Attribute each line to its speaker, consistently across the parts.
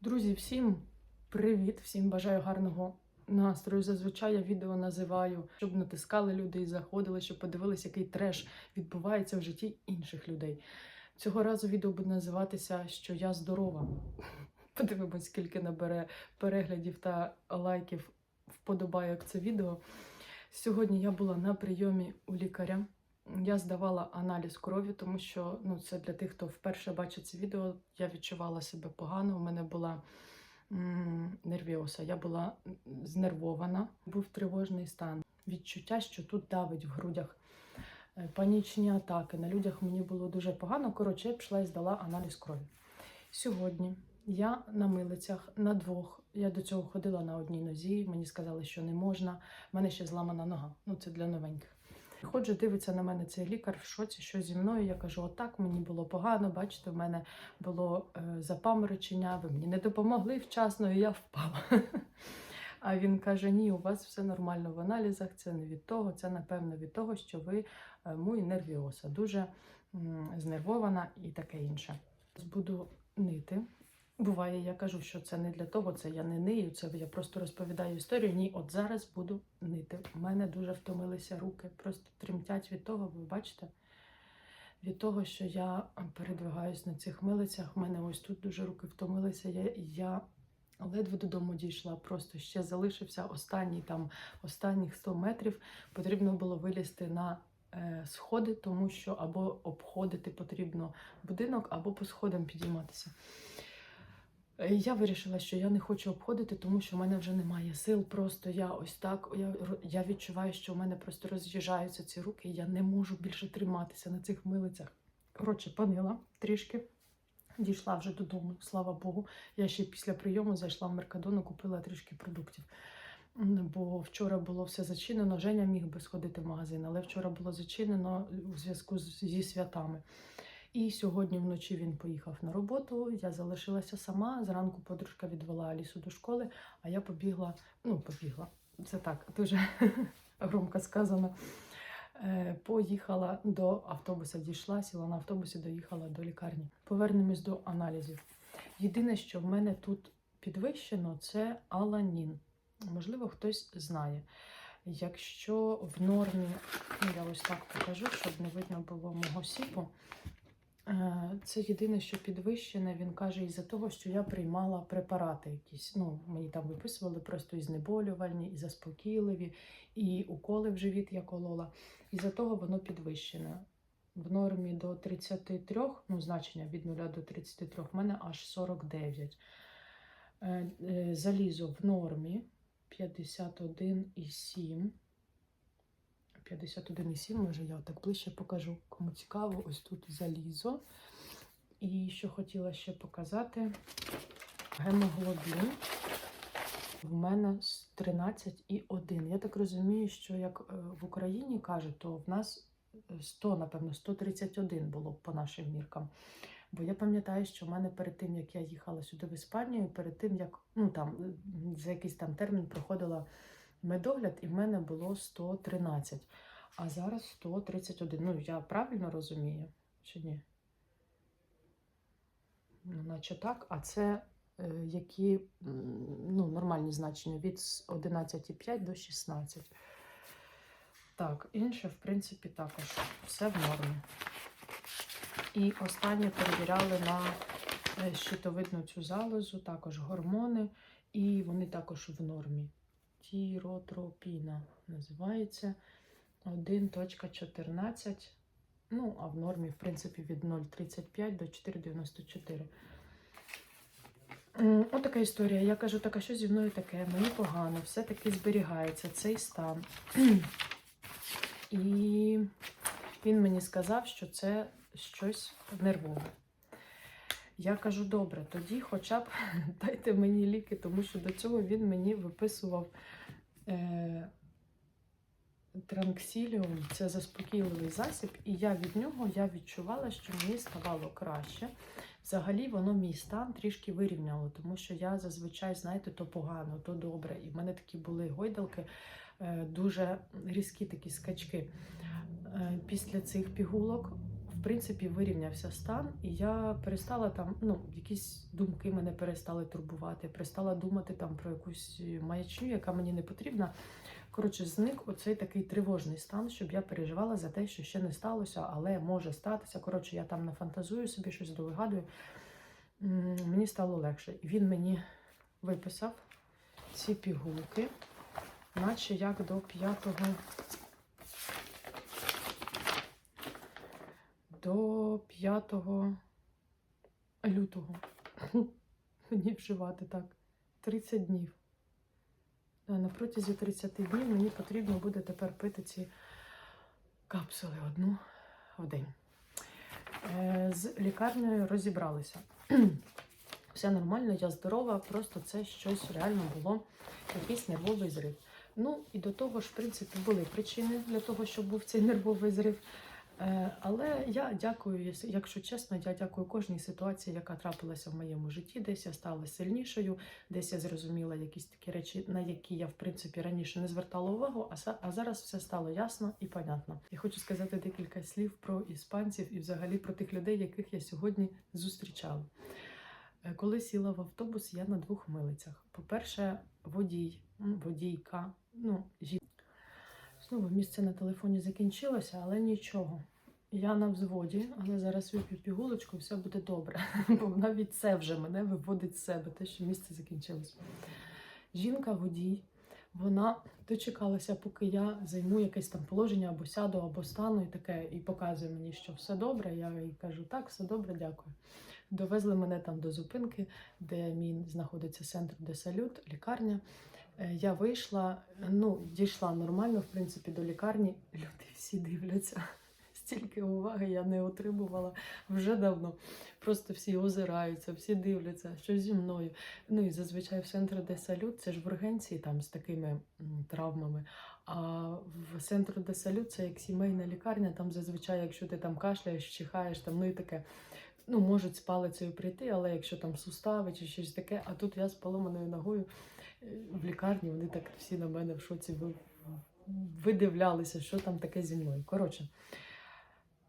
Speaker 1: Друзі, всім привіт! Всім бажаю гарного настрою. Зазвичай я відео називаю, щоб натискали люди і заходили, щоб подивилися, який треш відбувається в житті інших людей. Цього разу відео буде називатися Що я здорова. Подивимось, скільки набере переглядів та лайків вподобайок це відео. Сьогодні я була на прийомі у лікаря. Я здавала аналіз крові, тому що ну, це для тих, хто вперше бачить це відео. Я відчувала себе погано. У мене була нервіоса, я була знервована, був тривожний стан. Відчуття, що тут давить в грудях. Е, Панічні атаки. На людях мені було дуже погано. Коротше, я пішла і здала аналіз крові. Сьогодні я на милицях на двох. Я до цього ходила на одній нозі. Мені сказали, що не можна. У мене ще зламана нога. Ну це для новеньких. Ходжу, дивиться на мене цей лікар в шоці, що зі мною. Я кажу: отак мені було погано. Бачите, в мене було е, запаморочення, ви мені не допомогли вчасно, і я впала. А він каже: Ні, у вас все нормально в аналізах. Це не від того, це напевно від того, що ви е, муй нервіоса, дуже знервована і таке інше. Буду нити. Буває, я кажу, що це не для того, це я не нию, це я просто розповідаю історію. Ні, от зараз буду нити. У мене дуже втомилися руки, просто тремтять від того, ви бачите? Від того, що я передвигаюсь на цих милицях. У мене ось тут дуже руки втомилися. Я, я ледве додому дійшла, просто ще залишився останній там останніх 100 метрів. Потрібно було вилізти на е, сходи, тому що або обходити потрібно будинок, або по сходам підійматися. Е, Я вирішила, що я не хочу обходити, тому що в мене вже немає сил. Просто я ось так. Я, я відчуваю, що в мене просто роз'їжджаються ці руки, і я не можу більше триматися на цих милицях. Коротше, панила трішки. Дійшла вже додому, слава Богу. Я ще після прийому зайшла в Меркадону, купила трішки продуктів. Бо вчора було все зачинено. Женя міг би сходити в магазин, але вчора було зачинено у зв'язку зі святами. І сьогодні вночі він поїхав на роботу. Я залишилася сама. Зранку подружка відвела Алісу до школи, а я побігла. Ну, побігла. Це так, дуже громко сказано. Е, Поїхала до автобуса, дійшла, сіла на автобусі, доїхала до лікарні. Повернемось до аналізів. Єдине, що в мене тут підвищено, це аланін. Можливо, хтось знає. Якщо в нормі, я ось так покажу, щоб не видно було мого сіпу. Е, Це єдине, що підвищене, він каже, із-за того, що я приймала препарати якісь. Ну, мені там виписували просто і знеболювальні, і заспокійливі, і уколи в живіт я колола. Із-за того воно підвищене. В нормі до 33, ну, значення від 0 до 33, в мене аж 49. Е, е, Залізо в нормі 51,7. 51,7, може я так ближче покажу, кому цікаво, ось тут залізо. І що хотіла ще показати, гемоглобін в мене 13,1. Я так розумію, що як е, в Україні кажуть, то в нас 100, напевно, 131 було по нашим міркам. Бо я пам'ятаю, що в мене перед тим, як я їхала сюди в Іспанію, перед тим, як ну там за якийсь там термін проходила медогляд, і в мене було 113, а зараз 131. Ну, я правильно розумію, чи ні? Ну, наче так, а це е, які ну, нормальні значення від 11,5 до 16. Так, інше, в принципі, також все в нормі. І останнє перевіряли на е, щитовидну цю залозу, також гормони, і вони також в нормі. Тіротропіна називається 1.14. Ну, а в нормі, в принципі, від 0,35 до 4,94. М, Отака історія. Я кажу, так, а що зі мною таке? Мені погано, все-таки зберігається цей стан. І він мені сказав, що це щось нервове. Я кажу, добре, тоді хоча б дайте мені ліки, тому що до цього він мені виписував е, транксіліум, це заспокійливий засіб, і я від нього я відчувала, що мені ставало краще. Взагалі воно мій стан трішки вирівняло, тому що я зазвичай, знаєте, то погано, то добре. І в мене такі були гойдалки, е, дуже різкі такі скачки. Е, Після цих пігулок в принципі вирівнявся стан, і я перестала там, ну, якісь думки мене перестали турбувати, перестала думати там про якусь маячню, яка мені не потрібна. Коротше, зник оцей такий тривожний стан, щоб я переживала за те, що ще не сталося, але може статися. Коротше, я там нафантазую собі щось довигадую. Мені стало легше. І він мені виписав ці пігулки, наче як до 5 до 5 лютого. Мені вживати так. 30 днів. На протязі 30 днів мені потрібно буде тепер пити ці капсули одну в день. З лікарнею розібралися. Все нормально, я здорова, просто це щось реально було, якийсь нервовий зрив. Ну і до того ж, в принципі, були причини для того, щоб був цей нервовий зрив. Е, Але я дякую, якщо чесно, я дякую кожній ситуації, яка трапилася в моєму житті. Десь я стала сильнішою, десь я зрозуміла якісь такі речі, на які я в принципі раніше не звертала увагу, а, зараз все стало ясно і понятно. Я хочу сказати декілька слів про іспанців і взагалі про тих людей, яких я сьогодні зустрічала. Е, Коли сіла в автобус, я на двох милицях. По-перше, водій, водійка, ну, жінка. Знову місце на телефоні закінчилося, але нічого. Я на взводі, але зараз вип'ю пігулочку, і все буде добре. Бо навіть це вже мене виводить з себе, те, що місце закінчилося. Жінка, водій, вона дочекалася, поки я займу якесь там положення або сяду, або стану, і таке, і показує мені, що все добре. Я їй кажу, так, все добре, дякую. Довезли мене там до зупинки, де мій знаходиться центр де салют, лікарня. Е, Я вийшла, ну, дійшла нормально, в принципі, до лікарні. Люди всі дивляться. Стільки уваги я не отримувала вже давно. Просто всі озираються, всі дивляться, що зі мною. Ну і зазвичай в центрі де салют, це ж в ургенції там з такими травмами. А в центру де салют це як сімейна лікарня, там зазвичай, якщо ти там кашляєш, чихаєш, там, ну і таке. Ну, можуть з палицею прийти, але якщо там сустави чи щось таке, а тут я з поломаною ногою е, в лікарні, вони так всі на мене в шоці видивлялися, що там таке зі мною. Коротше,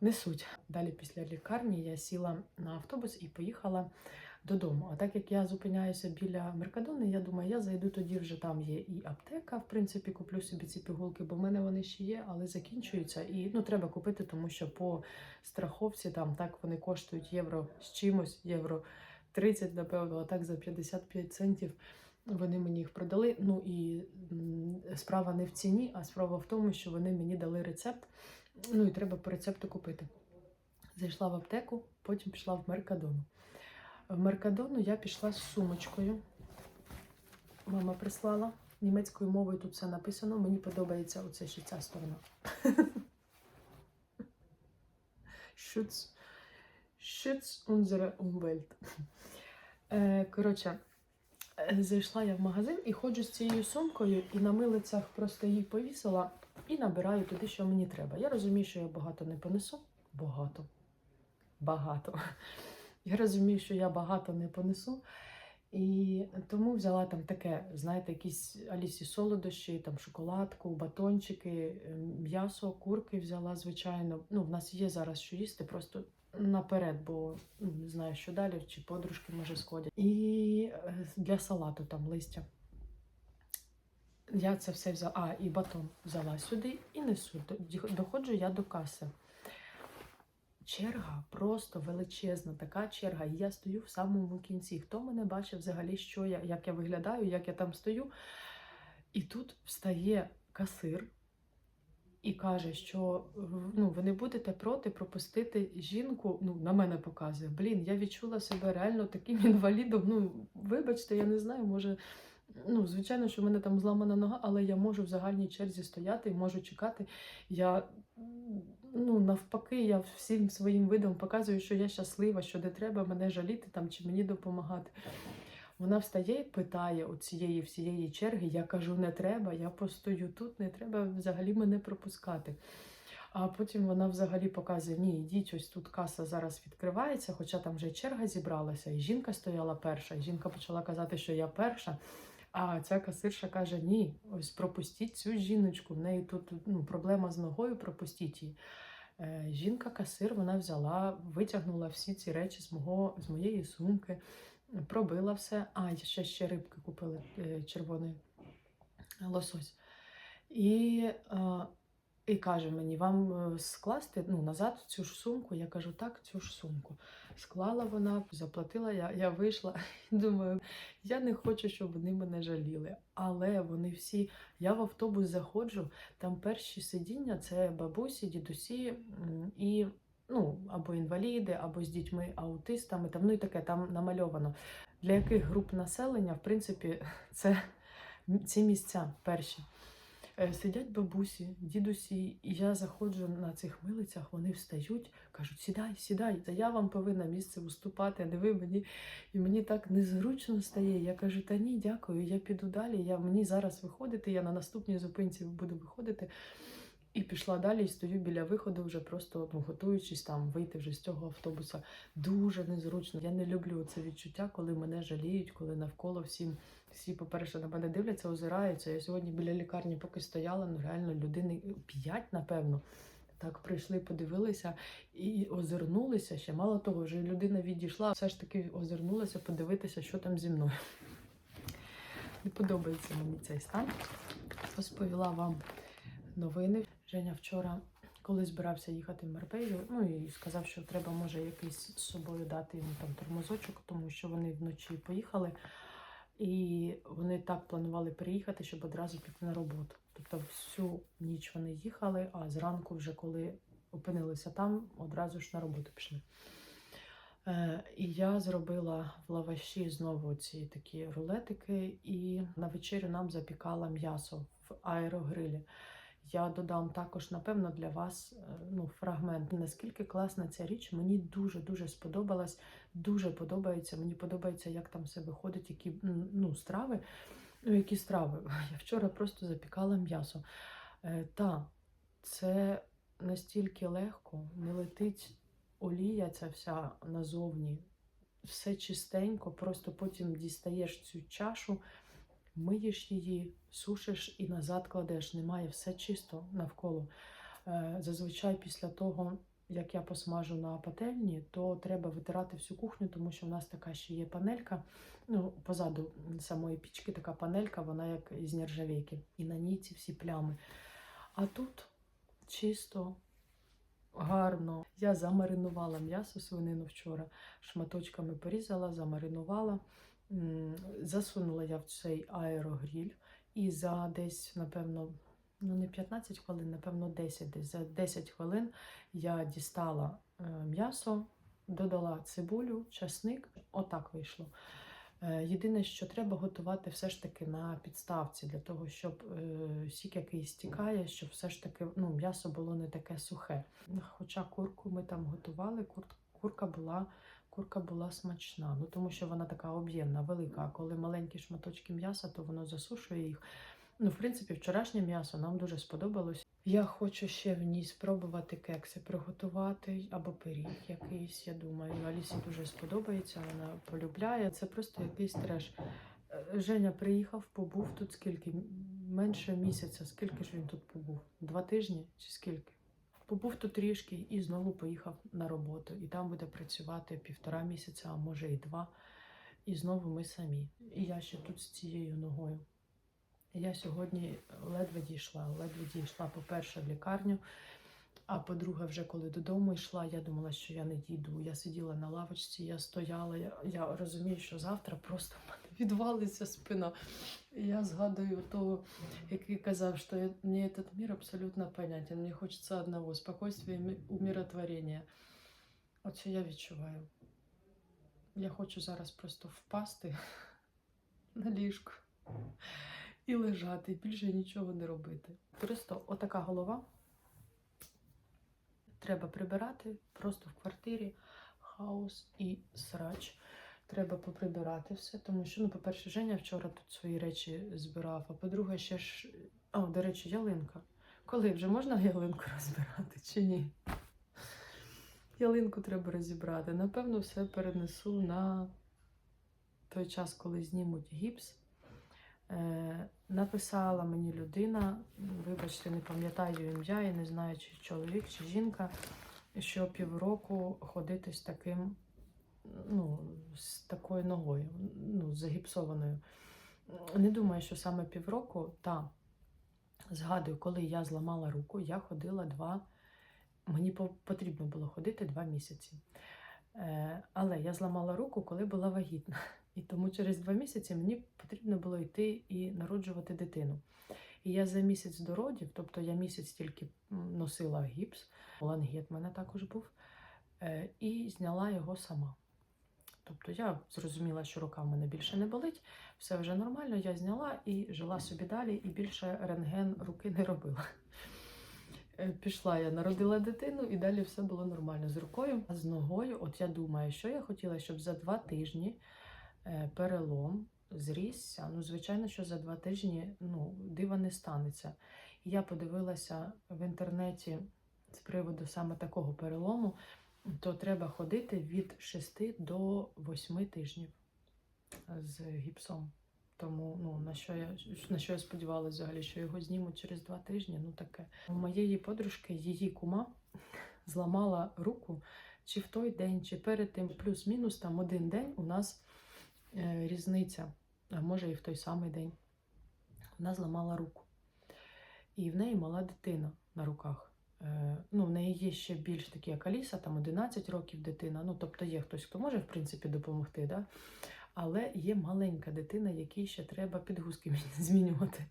Speaker 1: не суть. Далі після лікарні я сіла на автобус і поїхала додому. А так як я зупиняюся біля Меркадони, я думаю, я зайду тоді вже там є і аптека. В принципі, куплю собі ці пігулки, бо в мене вони ще є, але закінчуються. І ну треба купити, тому що по страховці там так вони коштують євро з чимось, євро 30, напевно, а так за 55 центів. Вони мені їх продали. Ну і справа не в ціні, а справа в тому, що вони мені дали рецепт. Ну і треба по рецепту купити. Зайшла в аптеку, потім пішла в Меркадону. В Меркадону я пішла з сумочкою. Мама прислала. Німецькою мовою тут все написано. Мені подобається оце ще ця сторона. Schutz, Schutz unsere Umwelt. Е, Коротше, е, зайшла я в магазин і ходжу з цією сумкою, і на милицях просто її повісила і набираю туди, що мені треба. Я розумію, що я багато не понесу. Багато. Багато. Я розумію, що я багато не понесу. І тому взяла там таке, знаєте, якісь Алісі солодощі, там шоколадку, батончики, е, м'ясо, курки взяла, звичайно. Ну, в нас є зараз що їсти, просто наперед, бо ну, не знаю, що далі, чи подружки може сходять. І е, для салату там листя. Я це все взяла. А, і батон взяла сюди і несу. Доходжу я до каси. Черга просто величезна, така черга. І я стою в самому кінці. Хто мене бачив взагалі, що я, як я виглядаю, як я там стою. І тут встає касир і каже, що ну, ви не будете проти пропустити жінку. Ну, на мене показує. Блін, я відчула себе реально таким інвалідом. Ну, вибачте, я не знаю, може. Ну, звичайно, що в мене там зламана нога, але я можу в загальній черзі стояти можу чекати. Я ну, навпаки, я всім своїм видом показую, що я щаслива, що не треба мене жаліти там чи мені допомагати. Вона встає і питає у цієї всієї черги. Я кажу, не треба, я постою тут, не треба взагалі мене пропускати. А потім вона взагалі показує: ні, йдіть, ось тут каса зараз відкривається, хоча там вже черга зібралася, і жінка стояла перша, і жінка почала казати, що я перша. А ця касирша каже: ні, ось пропустіть цю жіночку. В неї тут ну, проблема з ногою, пропустіть її. Е, Жінка-касир вона взяла, витягнула всі ці речі з, мого, з моєї сумки, пробила все. А, ще, ще рибки купили е, червоний лосось. І, е, і каже мені, вам е, скласти ну, назад цю ж сумку. Я кажу, так, цю ж сумку. Склала вона, заплатила я, я вийшла і думаю, я не хочу, щоб вони мене жаліли. Але вони всі, я в автобус заходжу, там перші сидіння це бабусі, дідусі і. Ну, або інваліди, або з дітьми, аутистами, там, ну і таке там намальовано. Для яких груп населення, в принципі, це ці місця перші. Е, Сидять бабусі, дідусі, і я заходжу на цих милицях, вони встають, кажуть, сідай, сідай, та я вам повинна місце уступати, а не ви мені. І мені так незручно стає. Я кажу, та ні, дякую, я піду далі. Я, мені зараз виходити, я на наступній зупинці буду виходити. І пішла далі і стою біля виходу, вже просто ну, готуючись там вийти вже з цього автобуса. Дуже незручно. Я не люблю це відчуття, коли мене жаліють, коли навколо всім всі, по-перше, на мене дивляться, озираються. Я сьогодні біля лікарні поки стояла, ну реально людини п'ять, напевно. Так прийшли, подивилися і озирнулися ще. Мало того, вже людина відійшла, все ж таки озирнулася подивитися, що там зі мною. Не подобається мені цей стан. Розповіла вам новини. Женя вчора, коли збирався їхати в Марбею, ну і сказав, що треба може якийсь з собою дати йому там тормозочок, тому що вони вночі поїхали. І вони так планували приїхати, щоб одразу піти на роботу. Тобто всю ніч вони їхали, а зранку, вже коли опинилися там, одразу ж на роботу пішли. Е, і я зробила в лаваші знову ці такі рулетики, і на вечерю нам запікала м'ясо в аерогрилі. Я додам також, напевно, для вас е, ну, фрагмент. Наскільки класна ця річ, мені дуже-дуже сподобалась. Дуже подобається. Мені подобається, як там все виходить, які ну, страви. Ну, які страви? Я вчора просто запікала м'ясо. Е, та, це настільки легко, не летить олія ця вся назовні. Все чистенько, просто потім дістаєш цю чашу, миєш її, сушиш і назад кладеш. Немає все чисто навколо. Е, Зазвичай після того, як я посмажу на пательні, то треба витирати всю кухню, тому що в нас така ще є панелька. Ну, позаду самої пічки така панелька, вона як із нержавійки. І на ній ці всі плями. А тут чисто, гарно. Я замаринувала м'ясо свинину вчора, шматочками порізала, замаринувала. Засунула я в цей аерогріль і за десь, напевно, ну не 15 хвилин, напевно, 10 десь. За 10 хвилин я дістала е, м'ясо, додала цибулю, часник. Отак вийшло. Е, Єдине, що треба готувати все ж таки на підставці, для того, щоб е, сік, який стікає, щоб все ж таки ну, м'ясо було не таке сухе. Хоча курку ми там готували, кур, курка була. Курка була смачна, ну тому що вона така об'ємна, велика. А коли маленькі шматочки м'яса, то воно засушує їх. Ну, в принципі, вчорашнє м'ясо нам дуже сподобалось. Я хочу ще в ній спробувати кекси приготувати або пиріг якийсь. Я думаю, Алісі дуже сподобається, вона полюбляє. Це просто якийсь треш. Е, Женя приїхав, побув тут скільки? Менше місяця. Скільки ж він тут побув? Два тижні чи скільки? Побув тут трішки і знову поїхав на роботу. І там буде працювати півтора місяця, а може і два. І знову ми самі. І я ще тут з цією ногою. Я сьогодні ледве дійшла. Ледве дійшла, по-перше, в лікарню. А по-друге, вже коли додому йшла, я думала, що я не дійду. Я сиділа на лавочці, я стояла. Я, я розумію, що завтра просто в мене відвалиться спина. І я згадую того, який казав, що мені этот мир абсолютно понятен. Мені хочеться одного спокійствия і умиротворення. Оце я відчуваю. Я хочу зараз просто впасти на ліжко і лежати, і більше нічого не робити. Просто отака голова. Треба прибирати просто в квартирі хаос і срач. Треба поприбирати все, тому що, ну, по-перше, Женя вчора тут свої речі збирав, а по-друге, ще ж. А, до речі, ялинка. Коли вже можна ялинку розбирати чи ні? Ялинку треба розібрати. Напевно, все перенесу на той час, коли знімуть гіпс. Написала мені людина, вибачте, не пам'ятаю ім'я, я не знаю, чи чоловік, чи жінка, що півроку ходити з таким, ну, з такою ногою, ну, загіпсованою. Не думаю, що саме півроку, та згадую, коли я зламала руку, я ходила два. Мені потрібно було ходити два місяці. Е, але я зламала руку, коли була вагітна. І тому через два місяці мені потрібно було йти і народжувати дитину. І я за місяць до родів, тобто я місяць тільки носила гіпс, лангет мене також був, е, і зняла його сама. Тобто я зрозуміла, що рука в мене більше не болить, все вже нормально, я зняла і жила собі далі, і більше рентген руки не робила. Е, Пішла я, народила дитину, і далі все було нормально з рукою. А з ногою, от я думаю, що я хотіла, щоб за два тижні перелом зрісся. Ну, звичайно, що за два тижні ну, дива не станеться. Я подивилася в інтернеті з приводу саме такого перелому, то треба ходити від 6 до 8 тижнів з гіпсом. Тому ну, на що я на що я сподівалася взагалі, що його знімуть через два тижні. Ну таке. У моєї подружки її кума зламала руку чи в той день, чи перед тим, плюс-мінус там один день у нас е, різниця, а може і в той самий день. Вона зламала руку. І в неї мала дитина на руках. Е, ну, в неї є ще більш такі, як Аліса, там 11 років дитина. Ну, тобто є хтось, хто може, в принципі, допомогти. Да? Але є маленька дитина, якій ще треба підгузки змінювати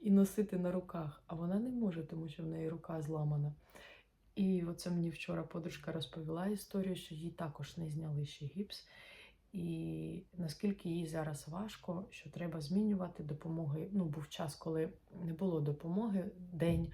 Speaker 1: і носити на руках. А вона не може, тому що в неї рука зламана. І оце мені вчора подружка розповіла історію, що їй також не зняли ще гіпс. І наскільки їй зараз важко, що треба змінювати допомоги. Ну, був час, коли не було допомоги, день,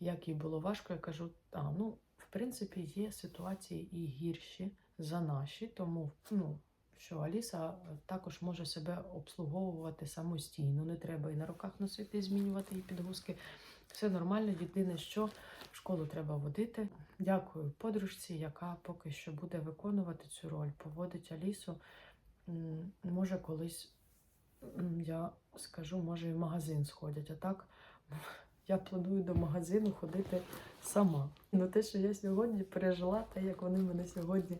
Speaker 1: як їй було важко, я кажу, а ну, в принципі, є ситуації і гірші за наші, тому ну, що Аліса також може себе обслуговувати самостійно. Не треба і на руках носити, і змінювати її підгузки. Все нормально. Єдине, що в школу треба водити. Дякую подружці, яка поки що буде виконувати цю роль, поводить Алісу. Може, колись я скажу, може, і в магазин сходять. А так я планую до магазину ходити сама. Ну, те, що я сьогодні пережила, те, як вони мене сьогодні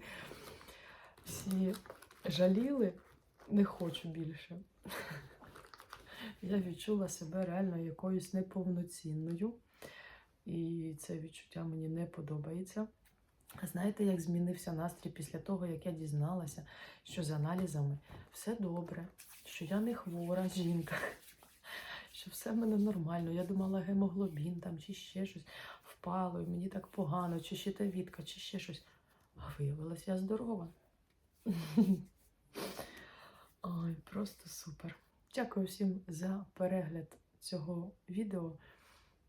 Speaker 1: всі жаліли, не хочу більше. Я відчула себе реально якоюсь неповноцінною, і це відчуття мені не подобається. Знаєте, як змінився настрій після того, як я дізналася, що з аналізами все добре, що я не хвора жінка, що все в мене нормально. Я думала, гемоглобін там чи ще щось впало, і мені так погано, чи щитовідка, чи ще щось. А виявилось, я здорова. Ой, просто супер. Дякую всім за перегляд цього відео.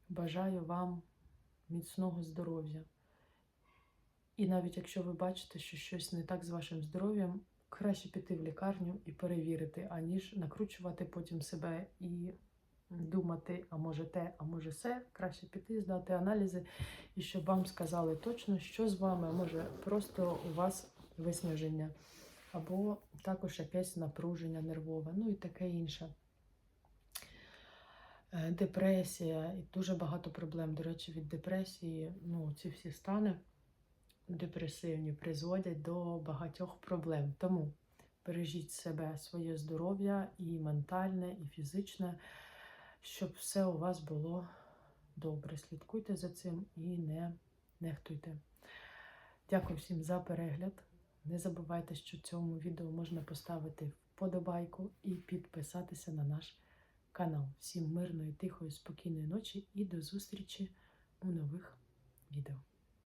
Speaker 1: Бажаю вам міцного здоров'я. І навіть якщо ви бачите, що щось не так з вашим здоров'ям, краще піти в лікарню і перевірити, аніж накручувати потім себе і думати, а може те, а може все. Краще піти, здати аналізи, і щоб вам сказали точно, що з вами, а може просто у вас виснаження, або також якесь напруження нервове, ну і таке інше. Е, Депресія і дуже багато проблем. До речі, від депресії, ну, ці всі стани депресивні призводять до багатьох проблем. Тому бережіть себе, своє здоров'я і ментальне, і фізичне, щоб все у вас було добре. Слідкуйте за цим і не нехтуйте. Дякую всім за перегляд. Не забувайте, що цьому відео можна поставити вподобайку і підписатися на наш канал. Всім мирної, тихої, спокійної ночі і до зустрічі у нових відео.